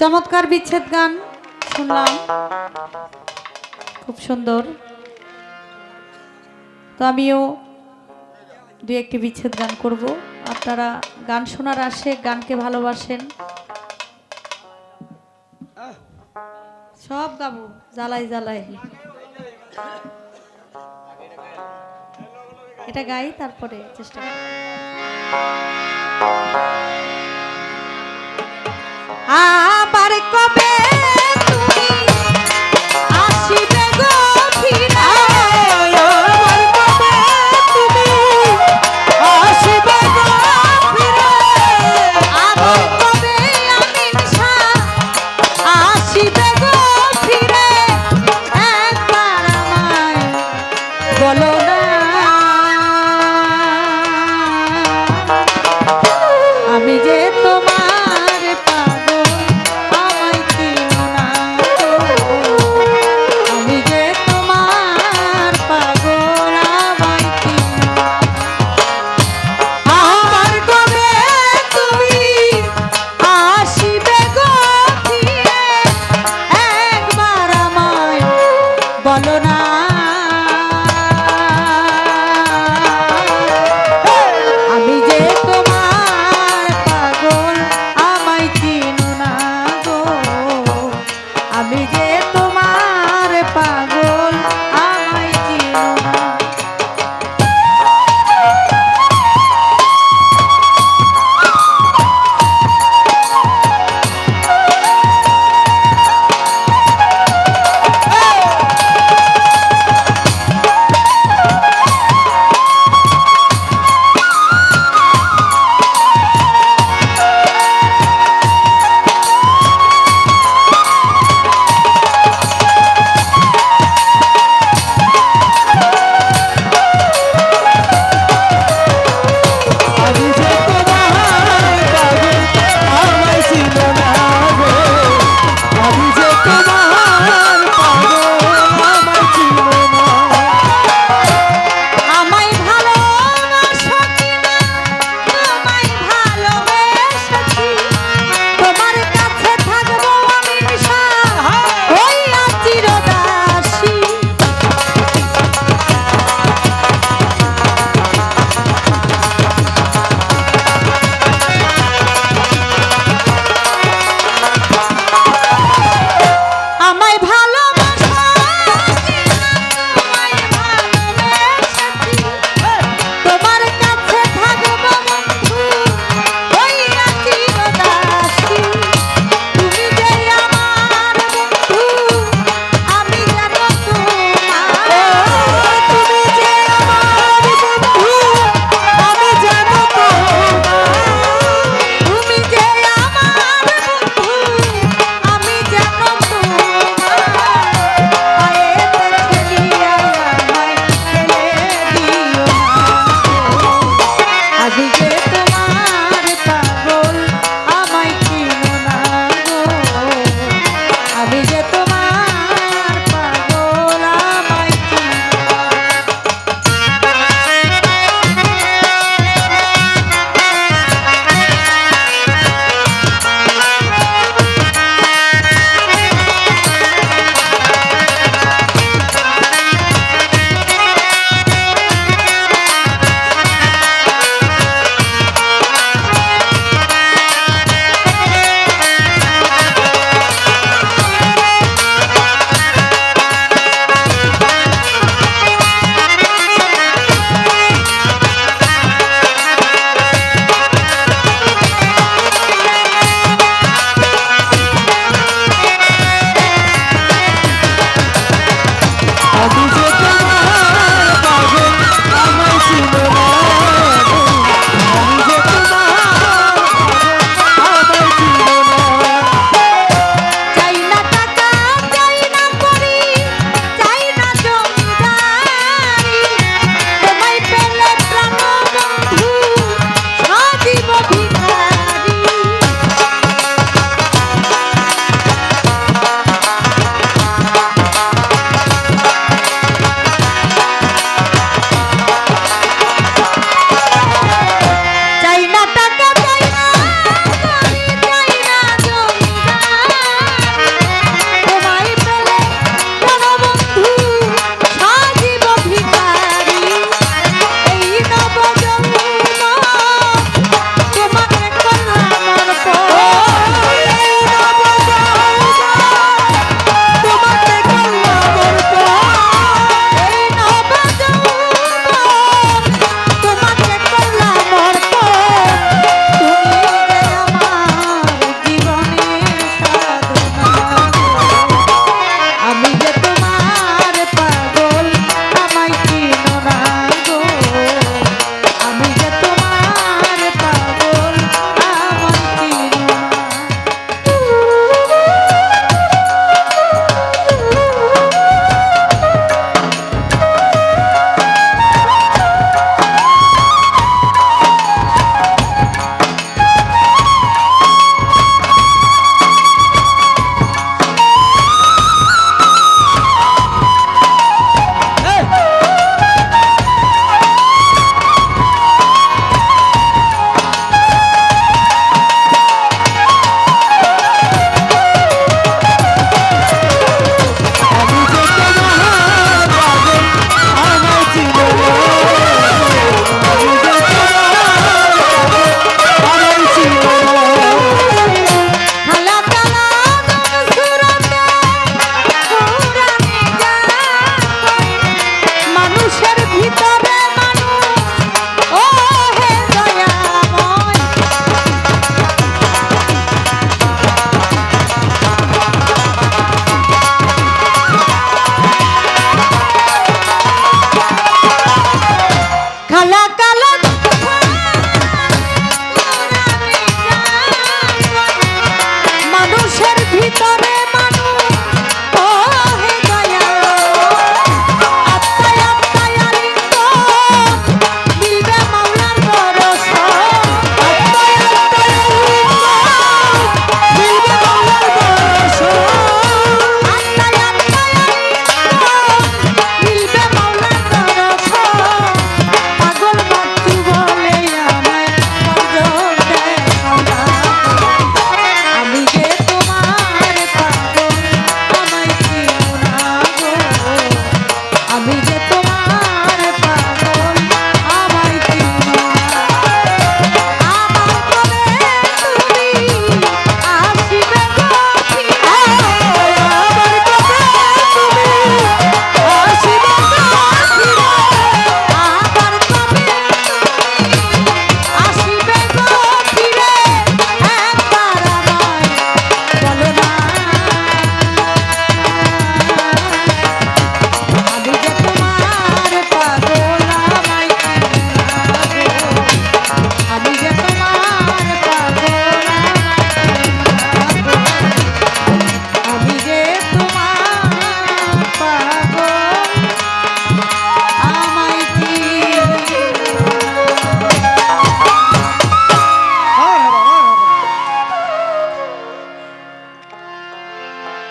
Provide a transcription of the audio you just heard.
চমৎকার বিচ্ছেদ গান, শুনলাম। খুব সুন্দর। তো আমিও দু একটি বিচ্ছেদ গান করব। আপনারা গান শোনার আসে গানকে ভালোবাসেন। সব গাবো, জ্বালাই জ্বালাই। এটা গাই, তারপরে চেষ্টা। আবার কবে